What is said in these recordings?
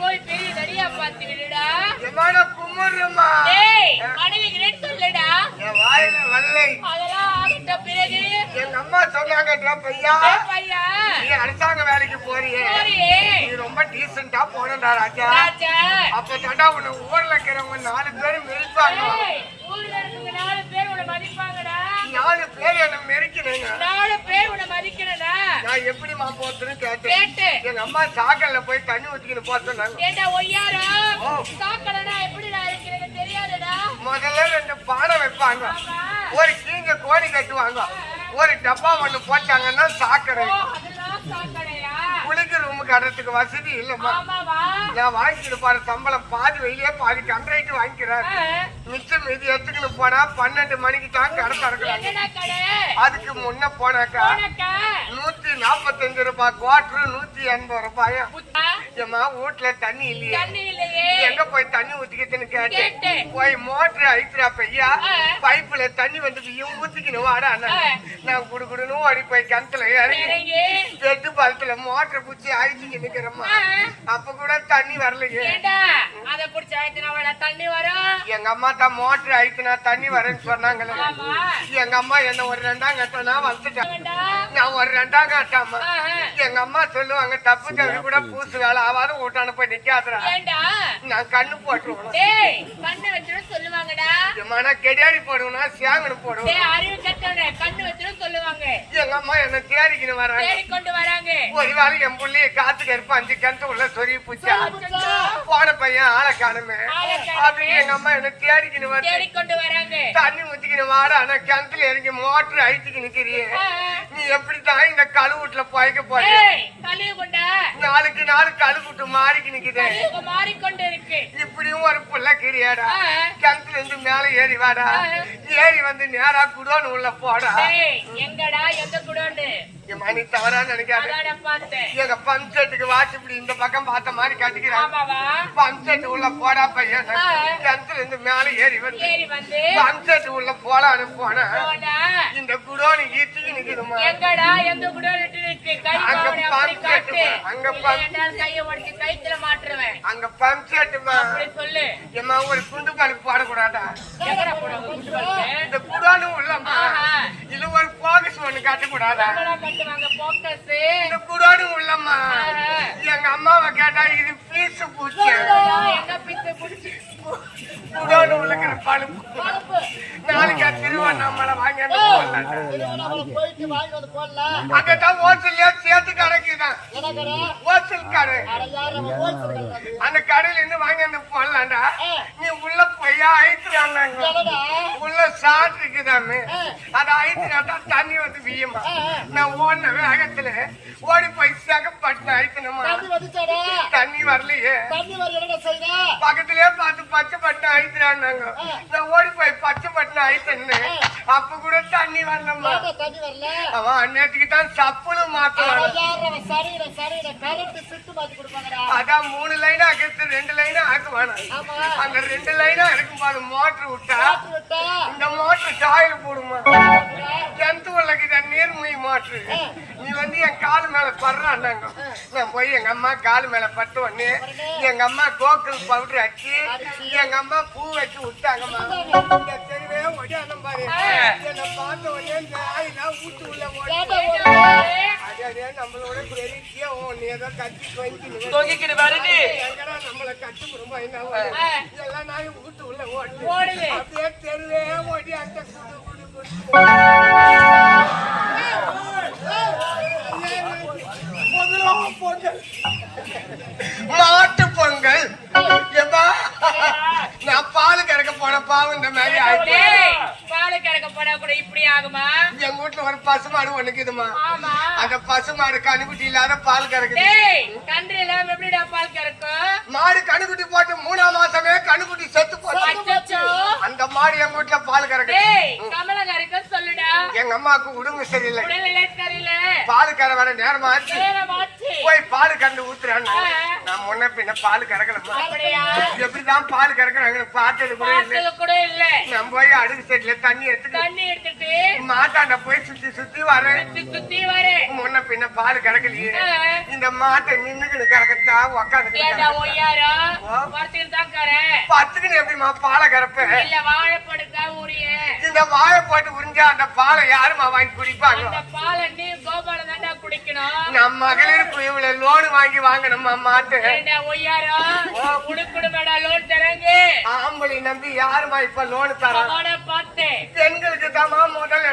போய் பெரிய தடியா பார்த்து விடுடா. அம்மா, என் வாயில வல்லை. அதெல்லாம் ஆகட்ட பிறகு, எங்க அம்மா சொன்னாங்கடா பையா பையா, நீ அரசாங்க வேலைக்கு போறியே. நீ ரொம்ப டீசெண்டா போனடா ராஜா அப்ப உன்னை ஊர்ல இருக்கிறவங்க நாலு பேர் ஊர்ல நாலு பேர் உன்னை மதிப்பாங்கடா. நாலு பேர் என்ன மெரிக்கணுங்க நாலு பேர் உன்னை மதிக்கணும்டா. நான் எப்படிமா போறதுன்னு கேட்டேன் கேட்டு, எங்க அம்மா சாக்கல்ல போய் தண்ணி ஊத்திக்கிட்டு சொன்னாங்க ஏண்டா தெரியாதுடா. முதல்ல ரெண்டு பானை வைப்பாங்க. ஒரு கீங்க கோணி கட்டுவாங்க ஒரு டப்பா ஒண்ணு போட்டாங்கன்னா சாக்கடை? குளிக்க ரூம் கட்டுறதுக்கு வசதி இல்லம்மா? நான் வாங்கிக்கிட்டு போற சம்பளம் பாதி வெளியே பாதி கண்ட்ரைட்டு வாங்கிக்கிறாரு. மிச்சம் மீதி எடுத்துக்கிட்டு போனா பன்னெண்டு மணிக்கு தான் கடை திறக்கிறாங்க கடை? அதுக்கு முன்ன போனாக்கா? நூத்தி நாப்பத்தஞ்சு ரூபாய் குவாட்டரு நூத்தி எண்பது ரூபாயும் ஏம்மா வீட்டுல தண்ணி இல்லையே தண்ணி இல்லையே. எங்க போய் தண்ணி ஊத்திக்கிட்டுன்னு கேட்டேன். போய் மோட்டர் அழிக்கிறா பையா. பைப்புல தண்ணி வந்து இவன் ஊத்திக்கணும் வாடா அண்ணா. ஆ. நான் குடுகுடுன்னு ஓடி போய் கிணத்துல இறங்கி. பெட்டு பழத்துல மோட்டர் பூச்சி அழிச்சு நிக்கிறம்மா ஆ. அப்ப கூட தண்ணி வரலையே அதை புடிச்சு அழுத்தினாவா தண்ணி வரும்? எங்க அம்மா தான் மோட்டர் அழித்துனா தண்ணி வரேன்னு சொன்னாங்களே. எங்க அம்மா என்ன ஒரு ரெண்டாம் கட்டனா வந்துட்டேன்? நான் ஒரு ரெண்டாம் கட்டாமா ஆஹா. எங்க அம்மா சொல்லுவாங்க தப்பு தவி கூட பூசு வேலை ஆவாத வீட்டான போய் நிக்காதுடா? நான் கண்ணு போட்டுருவேன் டேய், கண்ணு சொல்லுவாங்கடா. மன கெடியாடி போடுவேனா சியாங்கன்னு போடுவேன் டேய், அறிவு கெட்டவனே, கண்ணு வச்சிரும் சொல்லுவாங்க. எங்க அம்மா என்ன தேடிக்கின்னு வராங்க கொண்டு. ஒரு வேலை என் புள்ளைய காத்துக்கு இருப்ப அஞ்சு கிணத்து உள்ள சொறி பூச்சா. போன பையன் ஆளை காணுமே. அப்படின்னு எங்க அம்மா என்ன தேடிக்கின்னு வந்து கொண்டு வராங்க. தண்ணி ஊத்திக்கின்னு வாடா ஆனா கிணத்துல இறங்கி மோட்டர் அழிச்சுக்கு நிக்கிறியே நீ எப்படித்தான் இந்த கழுவுட்டுல ஏய், கலியுக கொண்டா. நாளுக்கு நாள் கழுவுட்டு மாறிக்கு நிக்குது. கலியுகம் மாறிக்கொண்டு இருக்கு. இப்படியும் ஒரு புள்ள கிரியாடா. கிணத்துல இருந்து மேல ஏறி வாடா. ஏறி வந்து நேரா குடோன்னு உள்ள போடா. எங்கடா எந்த குடோன்னு? மணி தவறா நினைக்காத. எங்க வாட்ச் இப்படி இந்த பக்கம் பார்த்த மாதிரி பம்ப் செட் உள்ள போடா பையன். கிணத்துல இருந்து மேல ஏறி வந்து செட் உள்ள போலான்னு போன போனா? இந்த குடோனு ஈச்சுக்கு நிக்குதுமா எங்கடா குடோன்னு இருக்கு கை அப்படி காட்டு? அங்க என்றால் கையை உடைச்சு கைத்துல மாட்டுருவேன் அங்க பம்ப் செட்டுமா அப்படி சொல்லு. ஏம்மா ஒரு குண்டு பழுப்பு போடக்கூடாதா? எங்கடா போடுவாங்க குண்டு பல்பு? இந்த குடோனு உள்ளமா. இது ஒரு போகஸ் ஒண்ணு கட்டக்கூடாதா? கட்டுவாங்க போக்கஸ் இந்த குடோனு உள்ளம்மா. ஆஹா. எங்க அம்மாவை கேட்டா இது பீஸ் பூச்சி. எங்க பித்து புடிச்சு குடோனு உள்ளக்கிற பழுப்பு நாளைக்கு திருவண்ணாமலை வாங்கி வந்து போடலாம். போயிட்டு அங்கதான் ஹோட்டல்ல சேர்த்து கடைக்குதான். எனக்கடா ஹோட்டல் கடை அட அந்த கடையில இருந்து வாங்கி வந்து போடலாம்டா. நீ உள்ள போய் அழைக்கிறாங்க என்னடா உள்ள சாட் இருக்குதாமே. அத அழைச்சினா தண்ணி வந்து வீயுமா? நான் ஓடினவே வேகத்துல ஓடி போய் சகப்பட்டு அழைக்கணுமா தண்ணி வந்துச்சாடா தண்ணி வரலையே. தண்ணி வர என்னடா செய்யற பக்கத்திலே பார்த்து பச்சை பட்டு அழிக்கிறாங்க நான் ஓடி போய் பச்சை பட்டு அழித்தேன்னு அப்ப கூட தண்ணி வரலம்மா. தண்ணி வரல? அவன் அன்னைக்கு தான் சப்புனு மாத்துவான் சரியிட சரியிட கரண்ட் சிட்டு மாத்தி கொடுப்பாங்கடா. அதான் மூணு லைனா ஆக்கிறது ரெண்டு லைனா ஆக்குவானா அந்த ரெண்டு லைனா இருக்கும்போது மோட்டர் விட்டா இந்த மோட்டர் காயில் போடுமா? உள்ளக்கு மோட்டர் நீ வந்து என் கால் மேல படுறாண்டாங்க நான் போய் எங்க அம்மா கால் மேல பட்டு உடனே எங்க அம்மா கோக்குல் பவுடர் அடிச்சு எங்க அம்மா பூ வச்சு விட்டாங்கம்மா. இந்த பாரு என்னை பார்த்த உடனே இந்த ஆயிலாம் ஊட்டு உள்ள ஓடி அதே நம்மளோட பெரிய நீ ஏதோ கட்டி தொங்கிக்கிட்டு வருது எங்கடா நம்மள அச்சு என்ன வரும்? எல்லாம் உள்ள ஓடுது. அப்படியே தெருவே ஓடி அந்த குடு குடு குடு. பாவம் இந்த மாதிரி ஆயிடுச்சு டேய், பாலு கறக்க போனா கூட இப்படி ஆகுமா? எங்க வீட்டுல ஒரு பசுமாடு ஒண்ணுக்குதுமா ஆமா. அந்த பசுமாடு கணுக்குட்டி இல்லாத பால் கறக்குது. கன்று இல்லாம எப்படிடா பால் கறக்கும்? மாடு கணுக்குட்டி போட்டு மூணாம் மாசமே கணுக்குட்டி செத்து போச்சு. அந்த மாடு எங்க வீட்டுல பால் கறக்குது. கமலகருக்கு சொல்லுடா. எங்க அம்மாவுக்கு உடம்பு சரியில்லை. சரியில்லை. பால் கற வர நேரமாச்சு. போய் பால் கறந்து ஊத்துறான்னு பின்ன பால் கறக்கலமா எப்படிதான் பால் கறக்குறாங்க? பார்த்தது கூட இல்லை. இல்ல. நான் போய் அடுக்கு செட்ல தண்ணி எடுத்துட்டு தண்ணி எடுத்துட்டு மாட்டாண்ட போய் சுத்தி சுத்தி வரேன். சுத்தி வரேன். முன்ன பின்ன பால் கறக்கலையே. இந்த மாட்டை நின்னுக்கிட்டு கறக்கத்தா உக்காந்து ஒய்யாரா? வரத்துக்கு தான் கறேன் பத்துக்கு எப்படிமா பாலை கறப்பேன் இல்ல வாழைப்படுக்கா உரிய இந்த வாழை போட்டு உறிஞ்சா அந்த பாலை யாருமா வாங்கி குடிப்பாங்க? அந்த பாலை நீ கோபால தாண்டா குடிக்கணும் நம்ம மகளிர் குழுவுல லோன் வாங்கி வாங்கணுமா ஏண்டா ஒய்யாரா? குடுக்குடு மேடா லோன் தரங்க. ஆம்பளை நம்பி யாருமா இப்ப லோன் தரா? பார்த்தேன். பெண்களுக்கு தாமா முதல்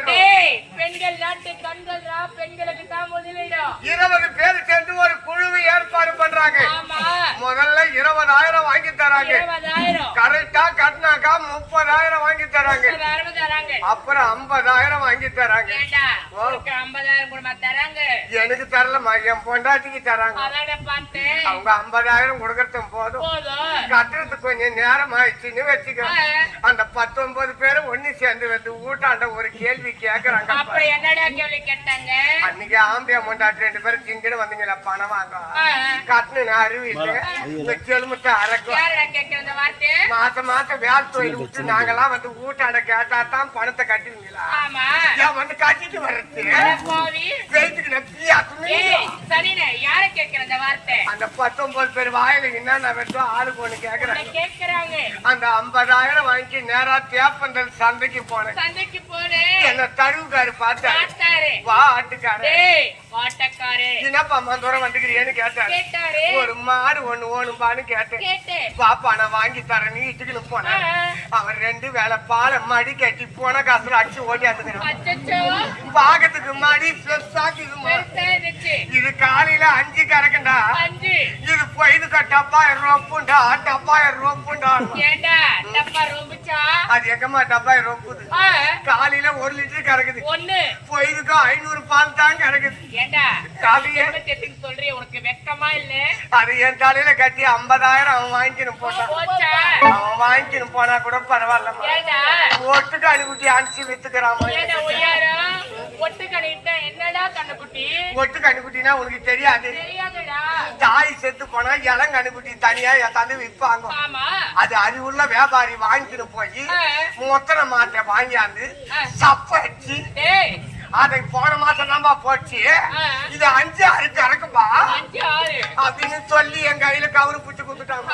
பெண்கள் நாட்டு கண்கள்ரா பெண்களுக்கு தான் முதலிடம் இருபது பேர் சேர்ந்து ஒரு குழுவை ஏற்பாடு பண்றாங்க. முதல்ல இருபதாயிரம் வாங்கி தராங்க. கரெக்டா கட்டினாக்கா முப்பதாயிரம் தராங்க. அப்புறம் ஐம்பதாயிரம் வாங்கி தராங்க. ஏண்டா? உனக்கு ஐம்பதாயிரம் கூட தராங்க. எனக்கு தரலமா என் பொண்டாட்டிக்கு தராங்க. அவங்க ஐம்பதாயிரம் கொடுக்கறதும் போதும். கட்டுறதுக்கு கொஞ்சம் நேரம் ஆயிடுச்சுன்னு வச்சுக்க. அந்த பத்தொன்பது பேரும் சேர்ந்து வந்து ஊட்டாண்ட ஒரு கேள்வி கேக்குறாங்க அப்ப. என்னடா கேள்வி கேட்டாங்க? அன்னைக்கு ஆம்பியா முண்டாட்டி ரெண்டு பேரும் திங்கிட்டு வந்தீங்களா பணம் வாங்க. கட்டுன அறிவு இல்ல. இந்த செலுமத்தை அறக்கும் யாரா கேட்கிற இந்த வார்த்தை? மாசம் மாசம் வேலை தொழில் விட்டு நாங்கெல்லாம் வந்து ஊட்டாண்ட கேட்டா தான் பணத்தை கட்டுவீங்களா? ஆமா. ஏன் வந்து கட்டிட்டு வர்றது. அட பாவி. வெயிட்டுக்கு நப்பியா ஏய் சரிண்ணே யார கேட்கிற இந்த வார்த்தை? அந்த பத்தொன்பது பேர் வாயில என்னென்ன வெட்டோ ஆளுக்கு ஒண்ணு கேக்குறாங்க. கேட்கறாங்க அந்த ஐம்பதாயிரம் வாங்கி நேரா தேப்பந்தல் சந்தைக்கு போனேன். சந்தைக்கு போனேன் என்ன தருவுக்காரு பார்த்தாரு. வா ஆட்டுக்காரு. வாட்டக்காரு. என்னப்பா அம்மா தூரம் வந்துக்கிறியேன்னு கேட்டாரு. ஒரு மாடு ஒண்ணு ஓணும்பான்னு கேட்டேன். பாப்பா நான் வாங்கி தரேன். நீ இட்டுக்குன்னு போனேன். அவர் ரெண்டு வேலை பாலை மடி கட்டி போன காசுல அடிச்சு ஓட்டியாந்துக்கிறோம் அச்சச்சோ. பாக்கிறதுக்கு மடி பிளஸ் ஆக்கிதுமா காலையில அஞ்சு கறக்குண்டா அஞ்சு. இது பொய்துக்க ரூபாய்ப்புண்டா ஏண்டா டப்பா ரொம்பிச்சா அது எங்கம்மா டப்பாயிரம் ஆ, காலையில ஒரு லிட்டர் கறக்குது ஒண்ணு. பொய்துக்கு ஐநூறு பால் தான் கறக்குது ஏண்டா காலையில எண்பத்தி சொல்றேன் உனக்கு வெக்கமா இல்ல? அது என் தலையில கட்டி ஐம்பதாயிரம் அவன் வாங்கிக்கணும் போட்டான். அவன் வாங்கிக்கணும் போனா கூட பரவாயில்லம்மா. ஏண்டா? ஒட்டுக்கு அனுப்பிட்டு அனுப்பிச்சு வித்துக்கிறான் ஒட்டு என்னடா கண்ணுக்குட்டி? அனுப்பிட்டினா உனக்கு தெரியாது. தெரியாதுடா. தாய் செத்து போனா இளங்க அனுப்பிட்டி தனியா எத்தாந்து விற்பாங்க அது அறிவுள்ள வியாபாரி வாங்கிட்டு போய். மொத்தன மாட்டை வாங்கியாந்து ஆ. சப்ப வச்சு டேய். அதை போன மாசம் தான்பா போச்சு. இது அஞ்சு ஆறு. கறக்கும்பா அப்படின்னு சொல்லி என் கையில கவுரு புடிச்சு கொடுத்துட்டாங்க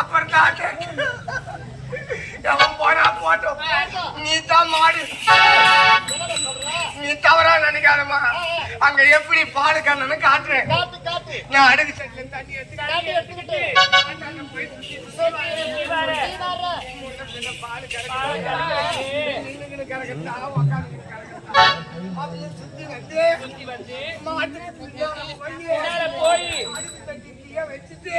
அப்புறம் தான் போனா போட்டோம். நீ தான் மாடு. அங்க எப்படி பால் கண்ணனு காட்டுறேன். காட்டு காட்டு. நான் அடுக்கு செட்ல தண்ணி எடுத்து காட்டி எடுத்துக்கிட்டு. அந்தாண்ட போய் சுத்தி நீ வர்ற. பால் கறக்கு. நின்னுக்கின்னு கறக்கத்தா, உக்காந்துக்கின்னு கறக்கத்தா. அப்படியே சுத்தி வந்து, மாட்டுக்கு புத்தியான போய், அடுப்பு தட்டி கீழே வச்சுட்டு,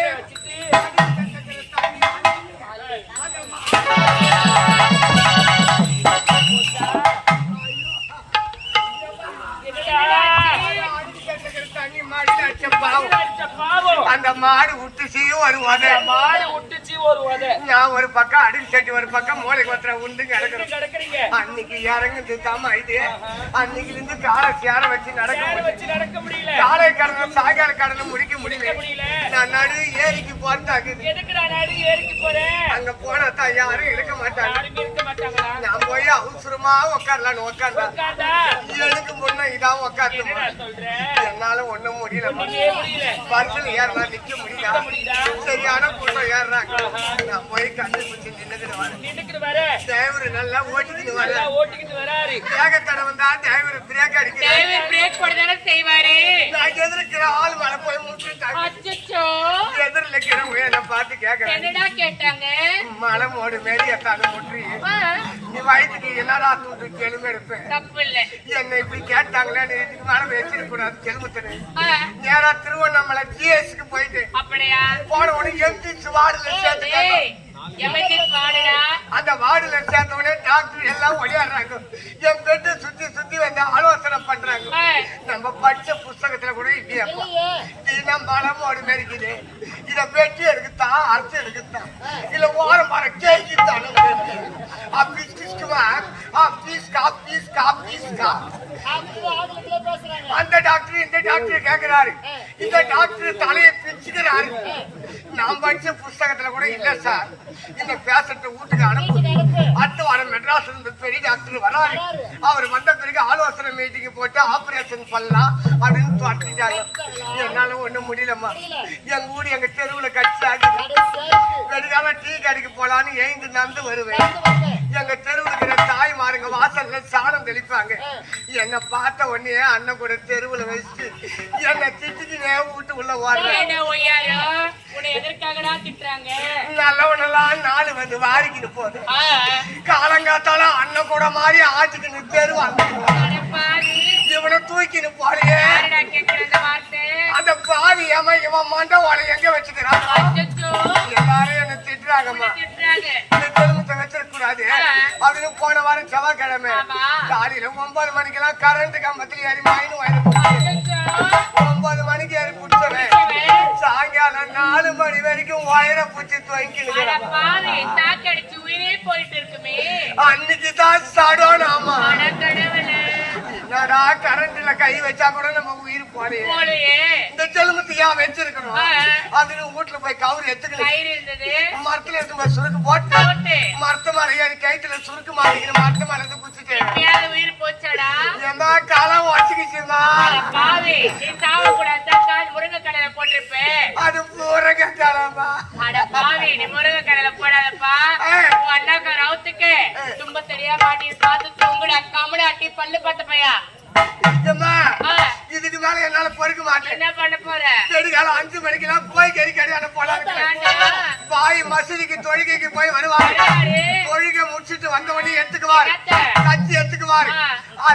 பாவம். அந்த மாடு விட்டுச்சு ஒரு உதை. மாடு விட்டுச்சு ஒரு உதை நான் ஒரு பக்கம் அடுக்கு சட்டி ஒரு பக்கம் மூளை கொத்துற உண்டு கிடக்குறேன் கிடக்குறீங்க. அன்னைக்கு இறங்குது தாமா இது. அன்னைக்கு இருந்து காலை சேர வச்சு நடக்க முடியல. வச்சு நடக்க முடியல. காலை கடனை சாயங்கால கடனை முடிக்க முடியல. நான் நடு ஏரிக்கு போறதாக்குது எதுக்குடா நாடு ஏறிக்கு போறேன் அங்க போனா தான் யாரும் இருக்க மாட்டாங்க. இருக்க நான் போய் அவசரமா உட்காரலான்னு உட்கார்ந்தா எனக்கு முன்ன இதான் சொல்ற? என்னால ஒண்ணும் முடியல. பரிசல் ஏறலாம் நிக்க முடியல? சரியான கூட்டம் ஏறுறாங்க நான் போய் கண்ணு குச்சி நின்னுக்கிட்டு வர. டிரைவர் நல்லா ஓட்டிக்கிட்டு நல்லா ஓட்டிக்கிட்டு வராரு. வேகத்தடை வந்தா டிரைவர் பிரேக் அடிக்கிறேன் டிரைவர் பிரேக் போடுதானே செய்வாரு. நான் எதிர்க்கிற ஆள் மேல போய் முட்டுட்டாங்க அச்சச்சோ. எதிரில கேட்கிறவங்க என்ன பார்த்து கேட்கறாங்க என்னடா கேட்டாங்க? மலை மோடு எத்தாலும் முற்றி நீ வயிற்றுக்கு என்னடா தூண்டு கெலும்பு எடுப்பேன். தப்பு இல்ல என்ன இப்படி கேட்டாங்களே நீ இதுக்கு மேல வச்சிருக்க கூடாது கெலும்புத்தனு ஆ, நேரா திருவண்ணாமலை ஜிஎஸ்க்கு போயிட்டு அப்படியா? போன உடனே எம்டி வார்டுல சேர்த்து அந்த வார்டுல சேர்த்த உடனே டாக்டர் எல்லாம் ஒடியாடுறாங்க என் பெட்டு சுத்தி சுத்தி வந்து ஆலோசனை பண்றாங்க. ஆ, நம்ம படிச்ச புஸ்தகத்துல கூட இல்லையப்பா. இல்லையே. இது மரம் ஓடு இருக்குது. இத வெட்டி எடுக்கத்தான் அரைச்சு எடுக்கத்தான் இல்ல ஓரம் மரம் கேய்க்குத்தான் பீஸ் கிஸ்குமா பீஸ் கா பீஸ் கா பீஸ் கா அப்படி அந்த டாக்டர் இந்த டாக்டர் கேக்குறாரு. இந்த டாக்டர் தலையை பிச்சுக்கிறாரு. நான் படிச்ச புஸ்தகத்துல கூட இல்ல சார். இந்த பேஷண்ட்டை வீட்டுக்கு அனுப்பு. அடுத்த வாரம் மெட்ராஸ் இருந்து பெரிய டாக்டர் வராரு. அவர் வந்த பிறகு ஆலோசனை மீட்டிங் போட்டு ஆபரேஷன் பண்ணலாம் அப்படின்னு துரத்திட்டாங்க என்னால ஒண்ணும் முடியலம்மா. எங்க ஊர் எங்க தெருவுல கட்சி கடைசியாக்கு வெடிகால டீ கடைக்கு போலான்னு எழுந்து நடந்து வருவேன். எங்க தெருவுல இருக்கிற தாய்மாருங்க வாசல்ல சாணம் தெளிப்பாங்க. என்ன பார்த்த உடனே அண்ணன் கூட தெருவுல வச்சுட்டு என்ன திட்டிக்கினே வீட்டு உள்ள ஓடுறேன். எதற்காகடா திட்டுறாங்க? நல்லவனெல்லாம் நாலு வந்து வாரிக்கிட்டு போகுது. காலங்காத்தால அண்ணன் கூட அட பாவி, இவனை தூக்கின்னு கேக்குற அந்த பாவி ஏமா இவன் மண்டவாளை எங்க வச்சுக்கிறான்? எல்லாரும் என்ன திட்டுறாங்கம்மா. கூடாது அப்படின்னு போன வாரம் செவ்வாய்க்கிழமை. காலையில ஒன்பது மணிக்கெல்லாம் கரண்ட் கம்பத்துல ஏறி அச்சச்சோ, ஒன்பது மணிக்கு ஏறி பிடிச்சவன். சாயங்காலம் நாலு மணி வரைக்கும் வயர போயிட்டு இருக்குமே. அன்னைக்கு தான் ஆமா அட கடவுளே, என்னடா கரண்ட்ல கை வச்சா கூட நம்ம உயிர் போலையே இந்த செலுமத்து ஏன் வச்சிருக்கணும். அதுன்னு வீட்டுல போய் கவுரு எடுத்துக்கணும். மரத்துல எடுத்து போய் சுருக்கு போட்டு. மரத்து மேல ஏறி கைத்துல சுருக்கு மாட்டிக்கிற மரத்து மேல இருந்து குச்சிட்டு எப்பயாவது உயிர் போச்சாடா? ஏமா காலம் வச்சுக்கிச்சுமா அட பாவி, நீ சாவக்கூடாது கால் முருங்கைக்கடையில போட்டிருப்பேன் அது கட்டாளமா அட பாவி நீ முருங்கை கடையில போடாதப்பா உன் அண்ணாக்க ரவுத்துக்கு. தும்ப சரியா மாட்டி பார்த்து தூங்குடா. கம்முடு அட்டி பல்லு பார்த்த பையா. இதுக்கு மேல என்னால பொறுக்க மாட்டேன் என்ன பண்ண போற வெடிகாலம் அஞ்சு மணிக்கெல்லாம் போய் கறி கடையான போலாம்? பாய் மசூதிக்கு தொழுகைக்கு போய் வருவாங்க யாரு? தொழுகை முடிச்சிட்டு வந்த உடனே எடுத்துக்குவார். கட்சி எடுத்துக்குவார் ஆ.